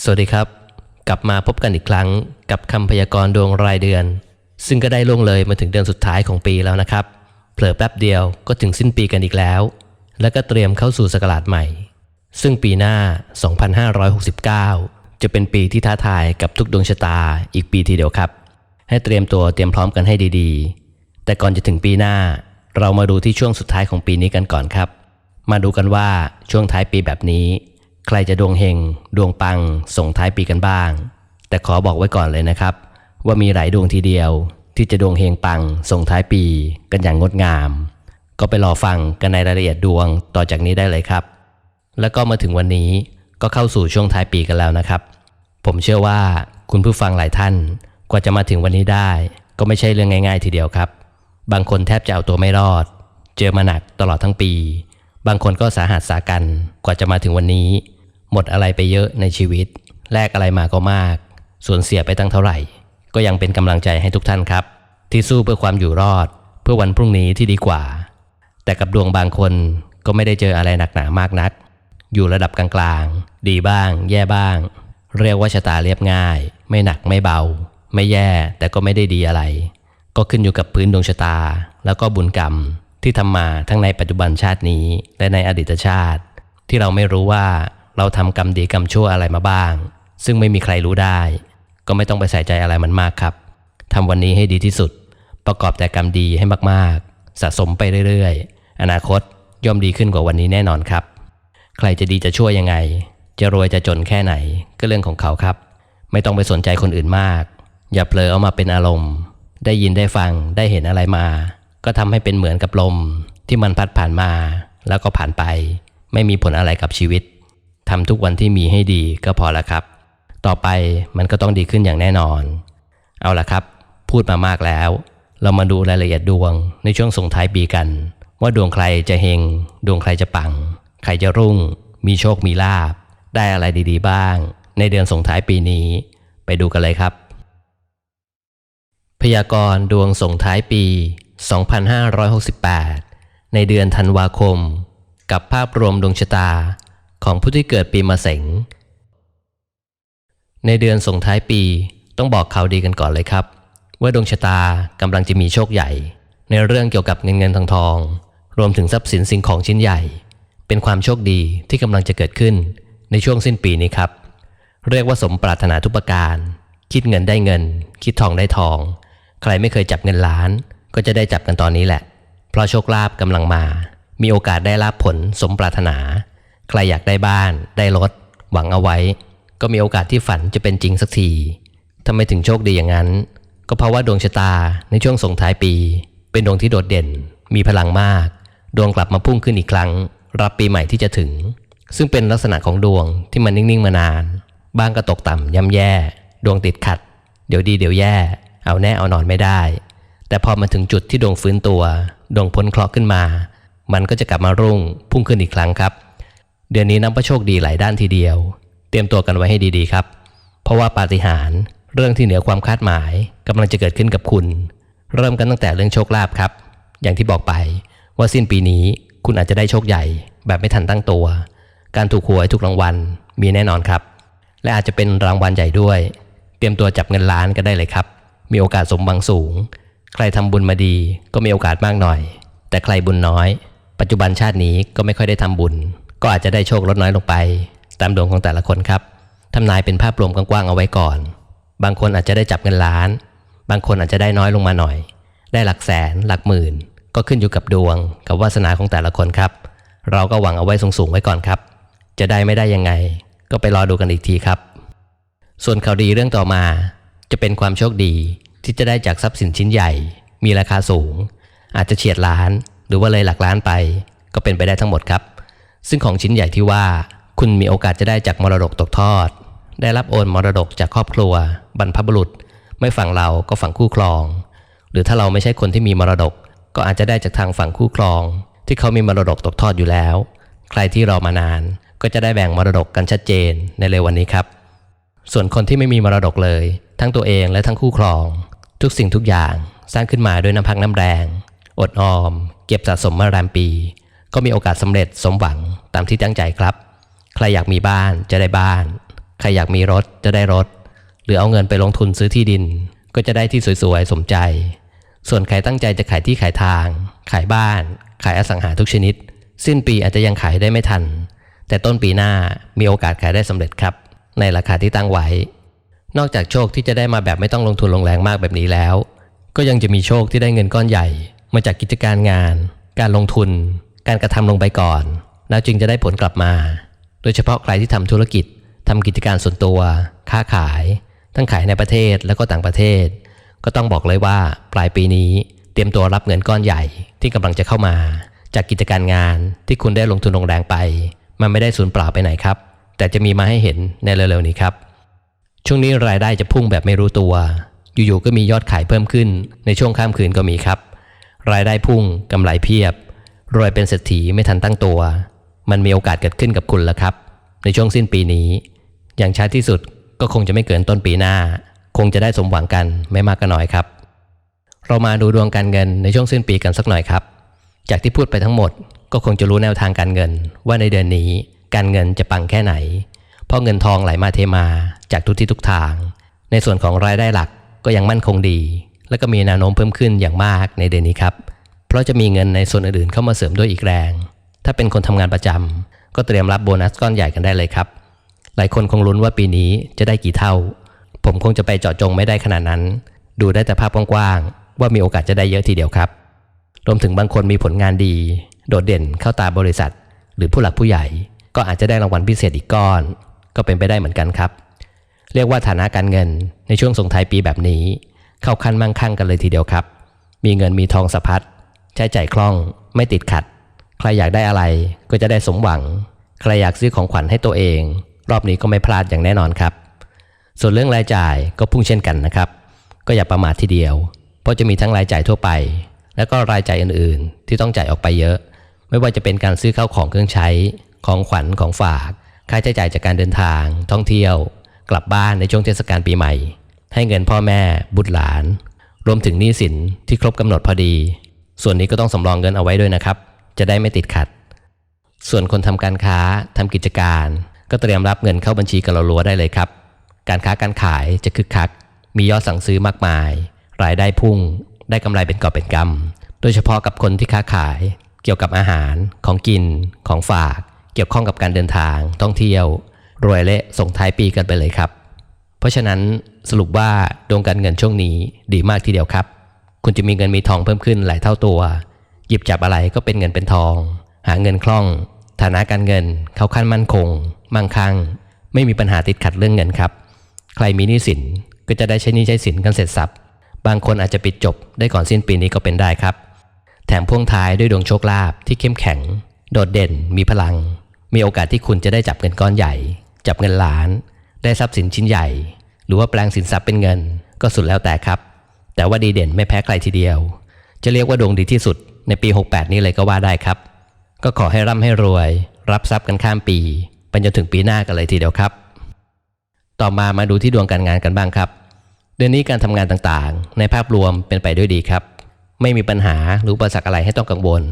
สวัสดีครับ กลับมาพบกันอีกครั้งกับคำพยากรณ์ดวงรายเดือน ซึ่งก็ได้ล่วงเลยมาถึงเดือนสุดท้ายของปีแล้วนะครับเผลอแป๊บเดียวก็ถึงสิ้นปีกันอีกแล้ว แล้วก็เตรียมเข้าสู่ศักราชใหม่ ซึ่งปีหน้า 2569 จะเป็นปีที่ท้าทายกับทุกดวงชะตาอีกปีทีเดียวครับ ให้เตรียมตัวเตรียมพร้อมกันให้ดีๆ แต่ก่อนจะถึงปีหน้า เรามาดูที่ช่วงสุดท้ายของปีนี้กันก่อนครับ มาดูกันว่าช่วงท้ายปีแบบนี้ ใครจะดวงเฮงดวงปังส่งท้ายปีกันบ้าง แต่ขอบอกไว้ก่อนเลยนะครับ ว่ามีหลายดวงทีเดียว ที่จะดวงเฮงปังส่งท้ายปีกันอย่างงดงาม ก็ไปรอฟังกันในรายละเอียดดวงต่อจากนี้ได้เลยครับ แล้วก็มาถึงวันนี้ก็เข้าสู่ช่วงท้ายปีกันแล้วนะครับ ผมเชื่อว่าคุณผู้ฟังหลายท่านกว่าจะมาถึงวันนี้ได้ ก็ไม่ใช่เรื่องง่าย ๆ ทีเดียวครับ บางคนแทบจะเอาตัวไม่รอด เจอมาหนักตลอดทั้งปี บางคนก็สาหัสสากันกว่าจะมาถึงวันนี้ หมดอะไรไปเยอะในชีวิต แลกอะไรมาก็มาก ส่วนเสียไปตั้งเท่าไหร่ ก็ยังเป็นกำลังใจให้ทุกท่านครับ ที่สู้เพื่อความอยู่รอด เพื่อวันพรุ่งนี้ที่ดีกว่า แต่กับดวงบางคนก็ไม่ได้เจออะไรหนักหนามากนัก อยู่ระดับกลางๆ ดีบ้าง แย่บ้าง เรียกว่าชะตาเรียบง่าย ไม่หนักไม่เบา ไม่แย่แต่ก็ไม่ได้ดีอะไร ก็ขึ้นอยู่กับพื้นดวงชะตา แล้วก็บุญกรรม ที่ทำมาทั้งในปัจจุบันชาตินี้ และในอดีตชาติ ที่เราไม่รู้ว่าเราทำกรรมดีกรรมชั่วอะไรมาบ้าง ซึ่งไม่มีใครรู้ได้ ก็ไม่ต้องไปใส่ใจอะไรมันมากครับทำวันนี้ให้ดีที่สุด ประกอบแต่กรรมดีให้มากๆ สะสมไปเรื่อยๆ อนาคตย่อมดีขึ้นกว่าวันนี้แน่นอนครับ ใครจะดีจะช่วยยังไง จะรวยจะจนแค่ไหนก็เรื่องของเขาครับ ไม่ต้องไปสนใจคนอื่นมาก อย่าเผลอเอามาเป็นอารมณ์ ได้ยินได้ฟังได้เห็นอะไรมา ก็ทำให้เป็นเหมือนกับลมที่มันพัดผ่านมา แล้วก็ผ่านไป ไม่มีผลอะไรกับชีวิตทำทุกวันที่มีให้ดีก็พอละครับ ต่อไปมันก็ต้องดีขึ้นอย่างแน่นอน เอาละครับ พูดมามากแล้ว เรามาดูรายละเอียดดวงในช่วงส่งท้ายปีกัน ว่าดวงใครจะเฮงดวงใครจะปัง ใครจะรุ่ง มีโชคมีลาบ ได้อะไรดีๆบ้าง ในเดือนส่งท้ายปีนี้ ไปดูกันเลยครับ พยากรณ์ดวงส่งท้ายปี 2568 ในเดือนธันวาคม กับภาพรวมดวงชะตาของผู้ที่เกิดปีมะเสง ในเดือนส่งท้ายปีต้องบอกข่าวดีกันก่อนเลยครับ ว่าดวงชะตากำลังจะมีโชคใหญ่ ในเรื่องเกี่ยวกับเงินเงินทองทอง รวมถึงทรัพย์สินสิ่งของชิ้นใหญ่ เป็นความโชคดีที่กำลังจะเกิดขึ้นในช่วงสิ้นปีนี้ครับ เรียกว่าสมปรารถนาทุกประการ คิดเงินได้เงิน คิดทองได้ทอง ใครไม่เคยจับเงินล้าน ก็จะได้จับกันตอนนี้แหละ เพราะโชคลาภกำลังมา มีโอกาสได้ลาบผลสมปรารถนา ใครอยากได้บ้าน ได้รถ หวังเอาไว้ ก็มีโอกาสที่ฝันจะเป็นจริงสักทีทำไมถึงโชคดีอย่างนั้น ก็เพราะว่าดวงชะตาในช่วงส่งท้ายปี เป็นดวงที่โดดเด่น มีพลังมาก ดวงกลับมาพุ่งขึ้นอีกครั้ง รับปีใหม่ที่จะถึง ซึ่งเป็นลักษณะของดวงที่มันนิ่งๆมานานบ้างก็ตกต่ำย่ำแย่ ดวงติดขัด เดี๋ยวดีเดี๋ยวแย่ เอาแน่เอานอนไม่ได้ แต่พอมาถึงจุดที่ดวงฟื้นตัวดวงพ้นเคราะห์ขึ้นมา มันก็จะกลับมารุ่งพุ่งขึ้นอีกครั้งครับ เดือนนี้นับว่าโชคดีหลายด้านทีเดียว เตรียมตัวกันไว้ให้ดีๆครับ เพราะว่าปาฏิหาริย์เรื่องที่เหนือความคาดหมายกำลังจะเกิดขึ้นกับคุณ เริ่มกันตั้งแต่เรื่องโชคลาภครับ อย่างที่บอกไปว่าสิ้นปีนี้คุณอาจจะได้โชคใหญ่ แบบไม่ทันตั้งตัว การถูกหวยทุกรางวัลมีแน่นอนครับ และอาจจะเป็นรางวัลใหญ่ด้วย เตรียมตัวจับเงินล้านก็ได้เลยครับ มีโอกาสสมหวังสูง ใครทำบุญมาดีก็มีโอกาสมากหน่อย แต่ใครบุญน้อย ปัจจุบันชาตินี้ก็ไม่ค่อยได้ทำบุญ ก็อาจจะได้โชคลดน้อยลงไป ตามดวงของแต่ละคนครับทำนายเป็นภาพรวมกว้างๆเอาไว้ก่อน บางคนอาจจะได้จับเงินล้าน บางคนอาจจะได้น้อยลงมาหน่อย ได้หลักแสนหลักหมื่น ก็ขึ้นอยู่กับดวง กับวาสนาของแต่ละคนครับ เราก็หวังเอาไว้สูงๆไว้ก่อนครับ จะได้ไม่ได้ยังไง ก็ไปรอดูกันอีกทีครับ ส่วนข่าวดีเรื่องต่อมา จะเป็นความโชคดี ที่จะได้จากทรัพย์สินชิ้นใหญ่ มีราคาสูง อาจจะเฉียดล้าน หรือว่าเลยหลักล้านไป ก็เป็นไปได้ทั้งหมดครับ ซึ่งของชิ้นใหญ่ที่ว่า คุณมีโอกาสจะได้จากมรดกตกทอด ได้รับโอนมรดกจากครอบครัว บรรพบุรุษ ไม่ฝั่งเราก็ฝั่งคู่ครอง หรือถ้าเราไม่ใช่คนที่มีมรดก ก็อาจจะได้จากทางฝั่งคู่ครอง ที่เขามีมรดกตกทอดอยู่แล้ว ใครที่รอมานานก็จะได้แบ่งมรดกกันชัดเจนในเร็ววันนี้ครับ ส่วนคนที่ไม่มีมรดกเลย ทั้งตัวเองและทั้งคู่ครอง ทุกสิ่งทุกอย่างสร้างขึ้นมาด้วยน้ำพักน้ำแรง อดออม เก็บสะสมมาแรมปี ก็มีโอกาสสำเร็จสมหวังตามที่ตั้งใจครับ ใครอยากมีบ้านจะได้บ้าน ใครอยากมีรถจะได้รถ หรือเอาเงินไปลงทุนซื้อที่ดิน ก็จะได้ที่สวยๆสมใจ ส่วนใครตั้งใจจะขายที่ขายทาง ขายบ้าน ขายอสังหาทุกชนิด สิ้นปีอาจจะยังขายได้ไม่ทัน แต่ต้นปีหน้ามีโอกาสขายได้สำเร็จครับ ในราคาที่ตั้งไว้ นอกจากโชคที่จะได้มาแบบไม่ต้องลงทุนลงแรงมากแบบนี้แล้ว ก็ยังจะมีโชคที่ได้เงินก้อนใหญ่ มาจากกิจการงาน การลงทุน การกระทำลงไปก่อน แล้วจึงจะได้ผลกลับมา โดยเฉพาะใครที่ทำธุรกิจทำกิจการส่วนตัว ค้าขาย ทั้งขายในประเทศและก็ต่างประเทศ ก็ต้องบอกเลยว่าปลายปีนี้ เตรียมตัวรับเงินก้อนใหญ่ที่กำลังจะเข้ามา จากกิจการงานที่คุณได้ลงทุนลงแรงไป มันไม่ได้สูญเปล่าไปไหนครับ แต่จะมีมาให้เห็นในเร็วๆนี้ครับ ช่วงนี้รายได้จะพุ่งแบบไม่รู้ตัว อยู่ๆก็มียอดขายเพิ่มขึ้น ในช่วงข้ามคืนก็มีครับ รายได้พุ่งกำไรเพียบ รวยเป็นเศรษฐีไม่ทันตั้งตัว มันมีโอกาสเกิดขึ้นกับคุณแล้วครับ ในช่วงสิ้นปีนี้ อย่างช้าที่สุดก็คงจะไม่เกินต้นปีหน้า คงจะได้สมหวังกันไม่มากก็น้อยครับ เรามาดูดวงการเงินในช่วงสิ้นปีกันสักหน่อยครับ จากที่พูดไปทั้งหมด ก็คงจะรู้แนวทางการเงิน ว่าในเดือนนี้ การเงินจะปังแค่ไหน เพราะเงินทองไหลมาเทมาจากทุกที่ทุกทาง ในส่วนของรายได้หลักก็ยังมั่นคงดี และก็มีแนวโน้มเพิ่มขึ้นอย่างมากในเดือนนี้ครับ เพราะจะมีเงินในส่วนอื่นๆเข้ามาเสริมด้วยอีกแรง ถ้าเป็นคนทำงานประจำก็เตรียมรับโบนัสก้อนใหญ่กันได้เลยครับ หลายคนคงลุ้นว่าปีนี้จะได้กี่เท่า ผมคงจะไปเจาะจงไม่ได้ขนาดนั้น ดูได้แต่ภาพกว้างๆว่ามีโอกาสจะได้เยอะทีเดียวครับ รวมถึงบางคนมีผลงานดี โดดเด่นเข้าตาบริษัท หรือผู้หลักผู้ใหญ่ ก็อาจจะได้รางวัลพิเศษอีกก้อน ก็เป็นไปได้เหมือนกันครับ เรียกว่าฐานะการเงินในช่วงส่งท้ายปีแบบนี้ เข้าขั้นมั่งคั่งกันเลยทีเดียวครับ มีเงินมีทองสะพัดใช้จ่ายคล่อง ไม่ติดขัด ใครอยากได้อะไรก็จะได้สมหวัง ใครอยากซื้อของขวัญให้ตัวเอง รอบนี้ก็ไม่พลาดอย่างแน่นอนครับ ส่วนเรื่องรายจ่ายก็พุ่งเช่นกันนะครับ ก็อย่าประมาททีเดียว เพราะจะมีทั้งรายจ่ายทั่วไป และก็รายจ่ายอื่น ๆ ที่ต้องจ่ายออกไปเยอะ ไม่ว่าจะเป็นการซื้อข้าวของเครื่องใช้ ของขวัญของฝาก ค่าใช้จ่ายจากการเดินทาง ท่องเที่ยว กลับบ้านในช่วงเทศกาลปีใหม่ ให้เงินพ่อแม่ บุตรหลาน รวมถึงหนี้สินที่ครบกำหนดพอดี ส่วนนี้ก็ต้องสำรองเงินเอาไว้ด้วยนะครับ จะได้ไม่ติดขัด ส่วนคนทำการค้าทำกิจการ ก็เตรียมรับเงินเข้าบัญชีกับเราลัวได้เลยครับ การค้าการขายจะคึกคัก มียอดสั่งซื้อมากมาย รายได้พุ่ง ได้กำไรเป็นกอบเป็นกำโดยเฉพาะกับคนที่ค้าขาย เกี่ยวกับอาหาร ของกิน ของฝาก เกี่ยวข้องกับการเดินทางท่องเที่ยว รวยเละส่งท้ายปีกันไปเลยครับ เพราะฉะนั้นสรุปว่าดวงการเงินช่วงนี้ดีมากทีเดียวครับ คุณจะมีเงินมีทองเพิ่มขึ้นหลายเท่าตัว หยิบจับอะไรก็เป็นเงินเป็นทอง หาเงินคล่อง ฐานะการเงินเข้าขั้นมั่นคง มั่งคั่ง ไม่มีปัญหาติดขัดเรื่องเงินครับ ใครมีหนี้สินก็จะได้ใช้หนี้ใช้สินกันเสร็จสับบางคนอาจจะปิดจบได้ก่อนสิ้นปีนี้ก็เป็นได้ครับ แถมพ่วงท้ายด้วยดวงโชคลาภที่เข้มแข็ง โดดเด่นมีพลัง มีโอกาสที่คุณจะได้จับเงินก้อนใหญ่ จับเงินล้าน ได้ทรัพย์สินชิ้นใหญ่ หรือว่าแปลงสินทรัพย์เป็นเงิน ก็สุดแล้วแต่ครับ แต่ว่าดีเด่นไม่แพ้ใครทีเดียว จะเรียกว่าดวงดีที่สุดในปี 68 นี้เลยก็ว่าได้ครับ ก็ขอให้ร่ำให้รวย รับทรัพย์กันข้ามปีไปจนถึงปีหน้ากันเลยทีเดียวครับ ต่อมามาดูที่ดวงการงานกันบ้างครับ เดือนนี้การทำงานต่างๆ ในภาพรวมเป็นไปด้วยดีครับ ไม่มีปัญหาหรืออุปสรรคอะไรให้ต้องกังวล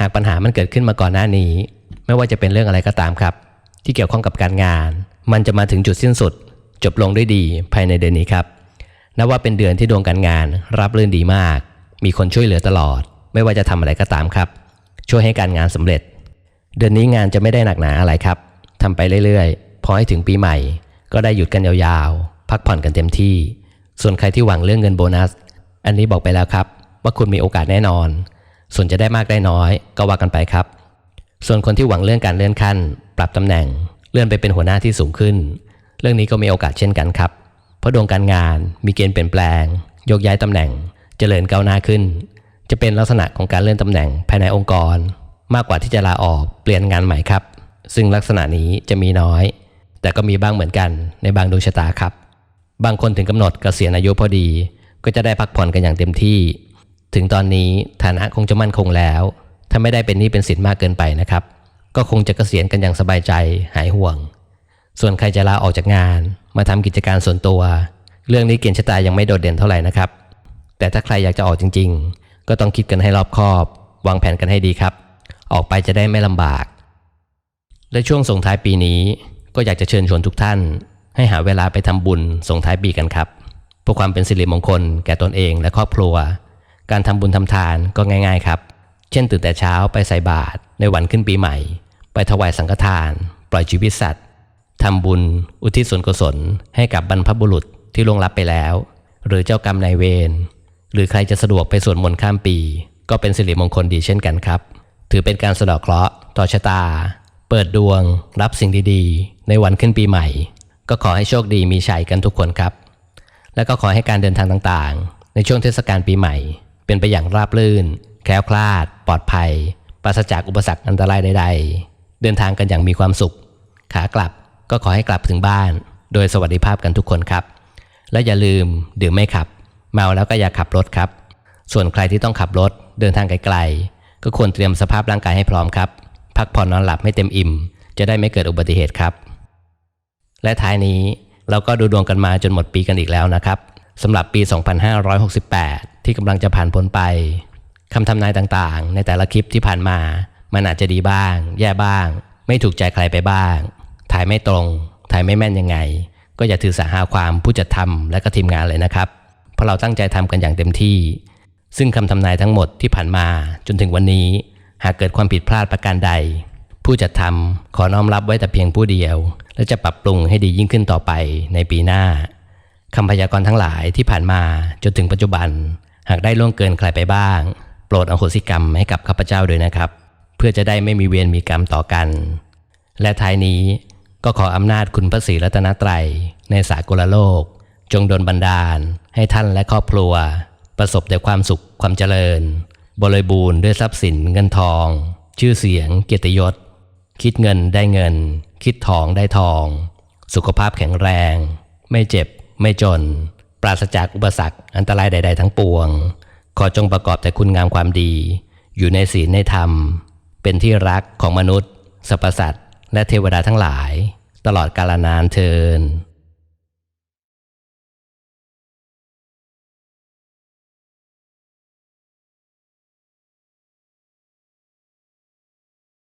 หากปัญหามันเกิดขึ้นมาก่อนหน้านี้ ไม่ว่าจะเป็นเรื่องอะไรก็ตามครับ ที่เกี่ยวข้องกับการงาน มันจะมาถึงจุดสิ้นสุด จบลงด้วยดีภายในเดือนนี้ครับนับว่าเป็นเดือนที่ดวงการงาน รับเรื่นดีมาก มีคนช่วยเหลือตลอด ไม่ว่าจะทำอะไรก็ตามครับ ช่วยให้การงานสำเร็จ เดือนนี้งานจะไม่ได้หนักหนาอะไรครับทำไปเรื่อยๆ พอให้ถึงปีใหม่ ก็ได้หยุดกันยาวๆ พักผ่อนกันเต็มที่ ส่วนใครที่หวังเรื่องเงินโบนัส อันนี้บอกไปแล้วครับ ว่าคุณมีโอกาสแน่นอน ส่วนจะได้มากได้น้อย ก็ว่ากันไปครับ ส่วนคนที่หวังเรื่องการเลื่อนขั้น ปรับตำแหน่ง เลื่อนไปเป็นหัวหน้าที่สูงขึ้น เรื่องนี้ก็มีโอกาสเช่นกันครับ เพราะดวงการงานมีเกณฑ์เปลี่ยนแปลง ยกย้ายตำแหน่งเจริญก้าวหน้าขึ้น จะเป็นลักษณะของการเลื่อนตำแหน่งภายในองค์กร มากกว่าที่จะลาออกเปลี่ยนงานใหม่ครับ ซึ่งลักษณะนี้จะมีน้อย แต่ก็มีบ้างเหมือนกันในบางดวงชะตาครับ บางคนถึงกำหนดเกษียณอายุพอดี ก็จะได้พักผ่อนกันอย่างเต็มที่ ถึงตอนนี้ฐานะคงจะมั่นคงแล้ว ถ้าไม่ได้เป็นนี้เป็นสินมากเกินไปนะครับ ก็คงจะเกษียณกันอย่างสบายใจหายห่วง ส่วนใครจะลาออกจากงาน มาทำกิจการส่วนตัว เรื่องนี้เกณฑ์ชะตายังไม่โดดเด่นเท่าไหร่นะครับ แต่ถ้าใครอยากจะออกจริง ๆ ก็ต้องคิดกันให้รอบคอบ วางแผนกันให้ดีครับ ออกไปจะได้ไม่ลำบาก และช่วงส่งท้ายปีนี้ ก็อยากจะเชิญชวนทุกท่าน ให้หาเวลาไปทำบุญส่งท้ายปีกันครับเพื่อความเป็นสิริมงคลแก่ตนเองและครอบครัว การทำบุญทำทานก็ง่าย ๆ ครับ เช่นตื่นแต่เช้าไปใส่บาตรในวันขึ้นปีใหม่ ไปถวายสังฆทาน ปล่อยชีวิตสัตว์ทำบุญ อุทิศส่วนกุศลให้กับบรรพบุรุษที่ล่วงลับไปแล้ว หรือเจ้ากรรมนายเวรหรือใครจะสะดวกไปสวดมนต์ข้ามปี ก็เป็นสิริมงคลดีเช่นกันครับ ถือเป็นการสะเดอกเคราะห์ต่อชะตา เปิดดวง รับสิ่งดีๆ ในวันขึ้นปีใหม่ ก็ขอให้โชคดีมีชัยกันทุกคนครับ และก็ขอให้การเดินทางต่างๆ ในช่วงเทศกาลปีใหม่ เป็นไปอย่างราบรื่น แคล้วคลาด ปลอดภัย ปราศจากอุปสรรคอันตรายใดๆ เดินทางกันอย่างมีความสุข ขากลับก็ขอให้กลับถึงบ้าน โดยสวัสดิภาพกันทุกคนครับ และอย่าลืมดื่มไม่ขับ เมาแล้วก็อย่าขับรถครับ ส่วนใครที่ต้องขับรถเดินทางไกลๆ ก็ควรเตรียมสภาพร่างกายให้พร้อมครับ พักผ่อนนอนหลับให้เต็มอิ่ม จะได้ไม่เกิดอุบัติเหตุครับ และท้ายนี้เราก็ดูดวงกันมาจนหมดปีกันอีกแล้วนะครับสำหรับปี 2568 ที่กำลังจะผ่านพ้นไป คำทำนายต่างๆ ในแต่ละคลิปที่ผ่านมา มันอาจจะดีบ้าง แย่บ้าง ไม่ถูกใจใครไปบ้าง ถ่ายไม่ตรง ถ่ายไม่แม่นยังไง ก็อย่าถือสาหาความผู้จัดทำและก็ทีมงานเลยนะครับ เพราะเราตั้งใจทำกันอย่างเต็มที่ ซึ่งคำทำนายทั้งหมดที่ผ่านมาจนถึงวันนี้ หากเกิดความผิดพลาดประการใด ผู้จัดทำขอน้อมรับไว้แต่เพียงผู้เดียว และจะปรับปรุงให้ดียิ่งขึ้นต่อไปในปีหน้าคำพยากรณ์ทั้งหลายที่ผ่านมาจนถึงปัจจุบัน หากได้ล่วงเกินใครไปบ้าง โปรดอโหสิกรรมให้กับข้าพเจ้าด้วยนะครับ เพื่อจะได้ไม่มีเวรมีกรรมต่อกัน และท้ายนี้ก็ขออำนาจคุณพระศรีรัตนตรัยในสากลโลก จงดลบันดาล ให้ท่านและครอบครัว ประสบแต่ความสุขความเจริญ บริบูรณ์ด้วยทรัพย์สินเงินทอง ชื่อเสียง เกียรติยศ คิดเงินได้เงิน คิดทองได้ทอง สุขภาพแข็งแรง ไม่เจ็บ ไม่จน ปราศจากอุปสรรคอันตรายใด ๆ ทั้งปวง ขอจงประกอบแต่คุณงามความดี อยู่ในศีลในธรรม เป็นที่รักของมนุษย์สรรพสัตว์และเทวดาทั้งหลาย ตลอดกาลนานเทิน